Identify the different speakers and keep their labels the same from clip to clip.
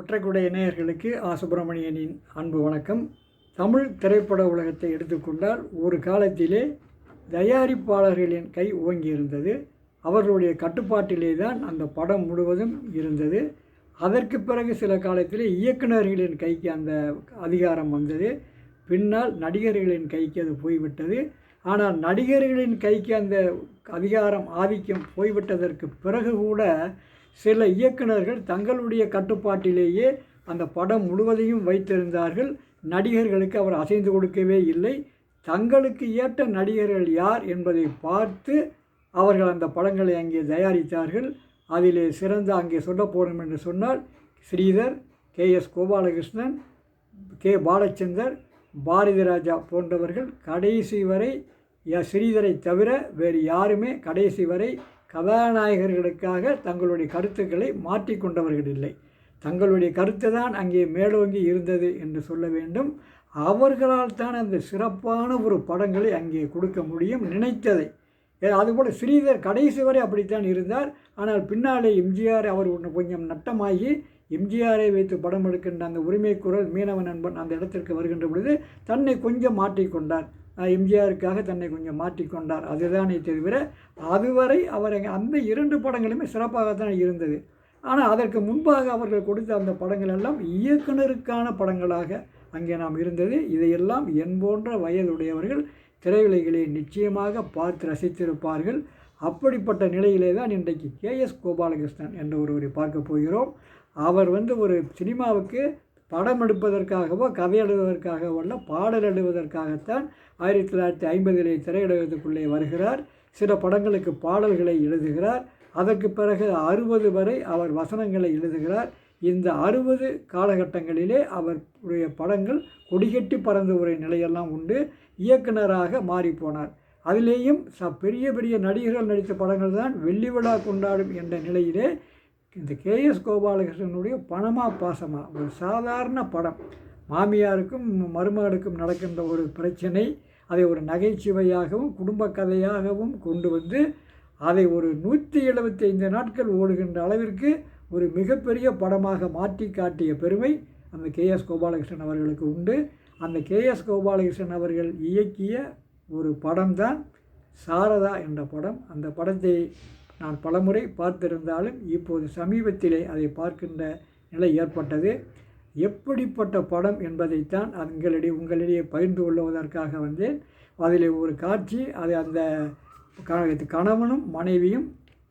Speaker 1: ஒற்றைக்குடை நேயர்களுக்கு ஆ சுப்பிரமணியனின் அன்பு வணக்கம். தமிழ் திரைப்பட உலகத்தை எடுத்துக்கொண்டால் ஒரு காலத்திலே தயாரிப்பாளர்களின் கை ஓங்கியிருந்தது. அவர்களுடைய கட்டுப்பாட்டிலே தான் அந்த படம் முழுவதும் இருந்தது. அதற்கு பிறகு சில காலத்தில் இயக்குநர்களின் கைக்கு அந்த அதிகாரம் வந்தது. பின்னால் நடிகர்களின் கைக்கு அது போய்விட்டது. ஆனால் நடிகர்களின் கைக்கு அந்த அதிகாரம் ஆதிக்கம் போய்விட்டதற்கு பிறகு கூட சில இயக்குனர்கள் தங்களுடைய கட்டுப்பாட்டிலேயே அந்த படம் முழுவதையும் வைத்திருந்தார்கள். நடிகர்களுக்கு அவர் அசைந்து கொடுக்கவே இல்லை. தங்களுக்கு ஏற்ற நடிகர்கள் யார் என்பதை பார்த்து அவர்கள் அந்த படங்களை அங்கே தயாரித்தார்கள். அதிலே சிறந்த அங்கே சொல்ல போகணும் என்று சொன்னால் Sridhar K S Gopalakrishnan K Balachander Bharathi Raja போன்றவர்கள் கடைசி வரை ய- ஸ்ரீதரை தவிர வேறு யாருமே கடைசி வரை கதாநாயகர்களுக்காக தங்களுடைய கருத்துக்களை மாற்றிக்கொண்டவர்கள் இல்லை. தங்களுடைய கருத்து தான் அங்கே மேலோங்கி இருந்தது என்று சொல்ல வேண்டும். அவர்களால் தான் அந்த சிறப்பான ஒரு படங்களை அங்கே கொடுக்க முடியும் நினைத்ததை. ஏ, அதுபோல் ஸ்ரீதர் கடைசி வரை அப்படித்தான் இருந்தார். ஆனால் பின்னாலே எம்ஜிஆர் அவர் ஒன்று கொஞ்சம் நட்டமாகி எம்ஜிஆரை வைத்து படம் எடுக்கின்ற அந்த உரிமை குரல் மீனவ நண்பன் அந்த இடத்திற்கு வருகின்ற பொழுது தன்னை கொஞ்சம் மாற்றிக்கொண்டார் எம்ஜிஆருக்காக தன்னை கொஞ்சம் மாற்றிக்கொண்டார் அதுதானே தவிர அதுவரை அவர் அங்கே அந்த இரண்டு படங்களுமே சிறப்பாகத்தான் இருந்தது. ஆனால் அதற்கு முன்பாக அவர்கள் கொடுத்த அந்த படங்கள் எல்லாம் இயக்குனருக்கான படங்களாக அங்கே நாம் இருந்தது. இதையெல்லாம் என் போன்ற வயதுடையவர்கள் திரையுலகிலே நிச்சயமாக பார்த்து ரசித்திருப்பார்கள். அப்படிப்பட்ட நிலையிலே தான் இன்றைக்கு கே எஸ் கோபாலகிருஷ்ணன் என்ற ஒருவரை பார்க்க போகிறோம். அவர் வந்து ஒரு சினிமாவுக்கு படம் எடுப்பதற்காகவோ கதை எழுதுவதற்காகவோ அல்ல பாடல் எழுதுவதற்காகத்தான் ஆயிரத்தி தொள்ளாயிரத்தி ஐம்பதிலே திரையிடத்துக்குள்ளே வருகிறார். சில படங்களுக்கு பாடல்களை எழுதுகிறார். அதற்கு பிறகு அறுபது வரை அவர் வசனங்களை எழுதுகிறார். இந்த அறுபது காலகட்டங்களிலே அவருடைய படங்கள் கொடிகட்டி பறந்து ஒரு நிலையெல்லாம் உண்டு. இயக்குனராக மாறிப்போனார் அதிலேயும் ச பெரிய பெரிய நடிகர்கள் நடித்த படங்கள் தான் வெள்ளி விழா கொண்டாடும் என்ற நிலையிலே இந்த கேஎஸ் கோபாலகிருஷ்ணனுடைய பணமா பாசமா ஒரு சாதாரண படம். மாமியாருக்கும் மருமகனுக்கும் நடக்கின்ற ஒரு பிரச்சனை அதை ஒரு நகைச்சுவையாகவும் குடும்ப கதையாகவும் கொண்டு வந்து அதை ஒரு நூற்றி எழுபத்தி ஐந்து நாட்கள் ஓடுகின்ற அளவிற்கு ஒரு மிகப்பெரிய படமாக மாற்றி காட்டிய பெருமை அந்த கேஎஸ் கோபாலகிருஷ்ணன் அவர்களுக்கு உண்டு. அந்த கேஎஸ் கோபாலகிருஷ்ணன் அவர்கள் இயக்கிய ஒரு படம்தான் சாரதா என்ற படம். அந்த படத்தை நான் பலமுறை பார்த்திருந்தாலும் இப்போது சமீபத்திலே அதை பார்க்கின்ற நிலை ஏற்பட்டது. எப்படிப்பட்ட படம் என்பதைத்தான் உங்களிடையே உங்களிடையே பகிர்ந்து கொள்வதற்காக வந்தேன். அதில் ஒரு காட்சி அது அந்த கணவனும் மனைவியும்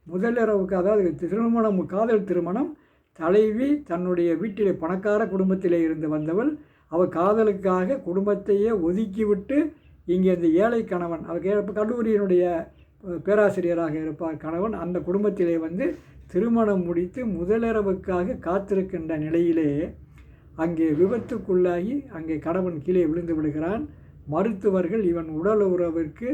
Speaker 1: முதலிரவுக்கு அதாவது திருமணம் காதல் திருமணம் தலைவி தன்னுடைய வீட்டிலே பணக்கார குடும்பத்திலே இருந்து வந்தவள். அவள் காதலுக்காக குடும்பத்தையே ஒதுக்கிவிட்டு இங்கே இந்த ஏழை கணவன் அவர் கல்லூரியினுடைய பேராசிரியராக இருப்பார் கணவன் அந்த குடும்பத்திலே வந்து திருமணம் முடித்து முதலிரவுக்காக காத்திருக்கின்ற நிலையிலே அங்கே விபத்துக்குள்ளாகி அங்கே கணவன் கீழே விழுந்து விடுகிறான். மருத்துவர்கள் இவன் உடல் உறவிற்கு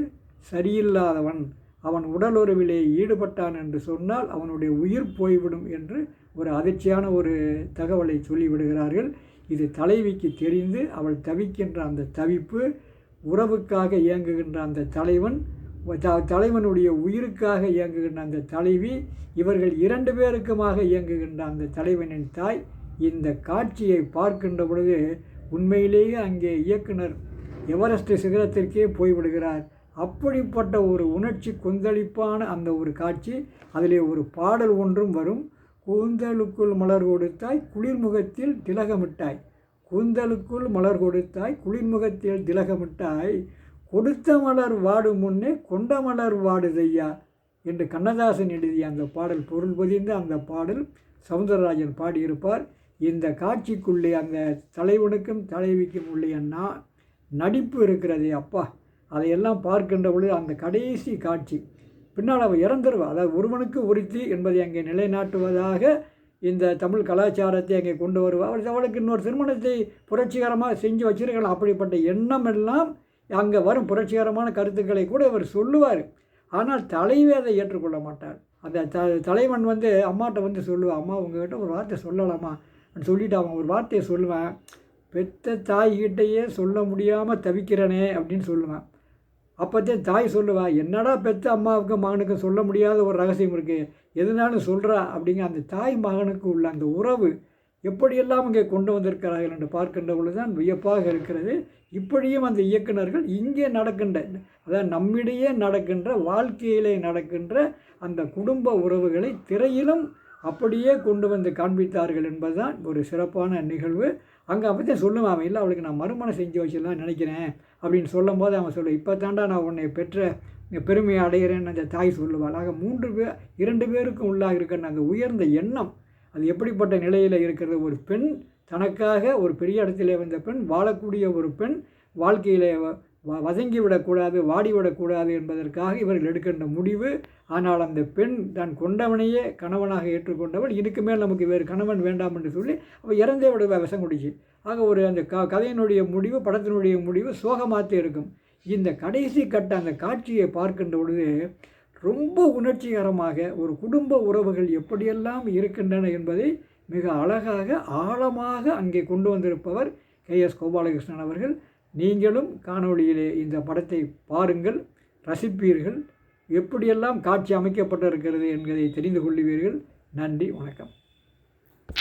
Speaker 1: சரியில்லாதவன் அவன் உடலுறவிலே ஈடுபட்டான் என்று சொன்னால் அவனுடைய உயிர் போய்விடும் என்று ஒரு அதிர்ச்சியான ஒரு தகவலை சொல்லிவிடுகிறார்கள் இது தலைவிக்கு தெரிந்து அவள் தவிக்கின்ற அந்த தவிப்பு உறவுக்காக இயங்குகின்ற அந்த தலைவன் த- தலைவனுடைய உயிருக்காக இயங்குகின்ற அந்த தலைவி இவர்கள் இரண்டு பேருக்குமாக இயங்குகின்ற அந்த தலைவனின் தாய் இந்த காட்சியை பார்க்கின்ற பொழுது உண்மையிலேயே அங்கே இயக்குனர் எவரெஸ்ட் சிகரத்திற்கே போய்விடுகிறார். அப்படிப்பட்ட ஒரு உணர்ச்சி கொந்தளிப்பான அந்த ஒரு காட்சி. அதிலே ஒரு பாடல் ஒன்றும் வரும். கூந்தலுக்குள் மலர் கொடுத்தாய் குளிர்முகத்தில் திலகமிட்டாய். கூந்தலுக்குள் மலர் கொடுத்தாய் குளிர்முகத்தில் திலகமிட்டாய். கொடுத்த மலர் வாடும் முன்னே கொண்ட மலர் வாடுதையா என்று கண்ணதாசன் எழுதிய அந்த பாடல் பொருள் பொதிந்த அந்த பாடல் சவுந்தரராஜன் பாடியிருப்பார். இந்த காட்சிக்குள்ளே அந்த தலைவனுக்கும் தலைவிக்கும் உள்ள நா நடிப்பு இருக்கிறதே அப்பா. அதையெல்லாம் பார்க்கின்ற பொழுது அந்த கடைசி காட்சி. பின்னால் அவள் இறந்துருவா. அதாவது ஒருவனுக்கு ஒருத்தி என்பதை அங்கே நிலைநாட்டுவதாக இந்த தமிழ் கலாச்சாரத்தை அங்கே கொண்டு வருவா. அவளுக்கு இன்னொரு திருமணத்தை புரட்சிகரமாக செஞ்சு வச்சிருக்கலாம். அப்படிப்பட்ட எண்ணம் எல்லாம் அங்கே வரும் புரட்சிகரமான கருத்துக்களை கூட இவர் சொல்லுவார். ஆனால் தலைவே அதை ஏற்றுக்கொள்ள மாட்டார். அந்த த தலைவன் வந்து அம்மாட்ட வந்து சொல்லுவேன் அம்மா உங்ககிட்ட ஒரு வார்த்தை சொல்லலாமா? அப்படின்னு சொல்லிட்டு அவன் ஒரு வார்த்தையை சொல்லுவேன். பெத்த தாய்கிட்டயே சொல்ல முடியாமல் தவிக்கிறனே அப்படின்னு சொல்லுவேன். அப்போத்தே தாய் சொல்லுவாள் என்னடா பெத்த அம்மாவுக்கும் மகனுக்கும் சொல்ல முடியாத ஒரு ரகசியம் இருக்குது எதுனாலும் சொல்கிறா அப்படிங்க அந்த தாய் மகனுக்கு உள்ள அந்த உறவு எப்படியெல்லாம் இங்கே கொண்டு வந்திருக்கிறார்கள் என்று பார்க்கின்ற பொழுதுதான் வியப்பாக இருக்கிறது. இப்படியும் அந்த இயக்குனர்கள் இங்கே நடக்கின்ற அதாவது நம்மிடையே நடக்கின்ற வாழ்க்கையிலே நடக்கின்ற அந்த குடும்ப உறவுகளை திரையிலும் அப்படியே கொண்டு வந்து காண்பித்தார்கள் என்பதுதான் ஒரு சிறப்பான நிகழ்வு. அங்கே அப்போ சொல்லுவேன் அவன் இல்லை அவளுக்கு நான் மறுமணம் செஞ்சு வச்சிடலாம் நினைக்கிறேன் அப்படின்னு சொல்லும் போது அவன் சொல்லுவேன் இப்போ தாண்டா நான் உன்னை பெற்ற பெருமையை அடைகிறேன்னு அந்த தாய் சொல்லுவாள். ஆக மூன்று பேர் இரண்டு பேருக்கும் உள்ளாக இருக்கிற அந்த உயர்ந்த எண்ணம் அது எப்படிப்பட்ட நிலையில் இருக்கிறது? ஒரு பெண் தனக்காக ஒரு பெரிய இடத்திலே வந்த பெண் வாழக்கூடிய ஒரு பெண் வாழ்க்கையிலே வ- வ- வதங்கி விடக்கூடாது வாடி விடக்கூடாது என்பதற்காக இவர்கள் எடுக்கின்ற முடிவு ஆனால் அந்த பெண் தான் கொண்டவனையே கணவனாக ஏற்றுக்கொண்டவள். இதுக்கு மேல் நமக்கு வேறு கணவன் வேண்டாம் என்று சொல்லி அவள் இறந்தே விட விஷம் குடிச்சு ஆக ஒரு அந்த க கதையினுடைய முடிவு படத்தினுடைய முடிவு சோகமாகத்தே இருக்கும். இந்த கடைசி கட்ட அந்த காட்சியை பார்க்கின்ற பொழுது ரொம்ப உணர்ச்சிகரமாக ஒரு குடும்ப உறவுகள் எப்படியெல்லாம் இருக்கின்றன என்பதை மிக அழகாக ஆழமாக அங்கே கொண்டு வந்திருப்பவர் கே. எஸ். கோபாலகிருஷ்ணன் அவர்கள். நீங்களும் காணொளியிலே இந்த படத்தை பாருங்கள் ரசிப்பீர்கள். எப்படியெல்லாம் காட்சி அமைக்கப்பட்டிருக்கிறது என்பதை தெரிந்து கொள்ளுவீர்கள். நன்றி வணக்கம்.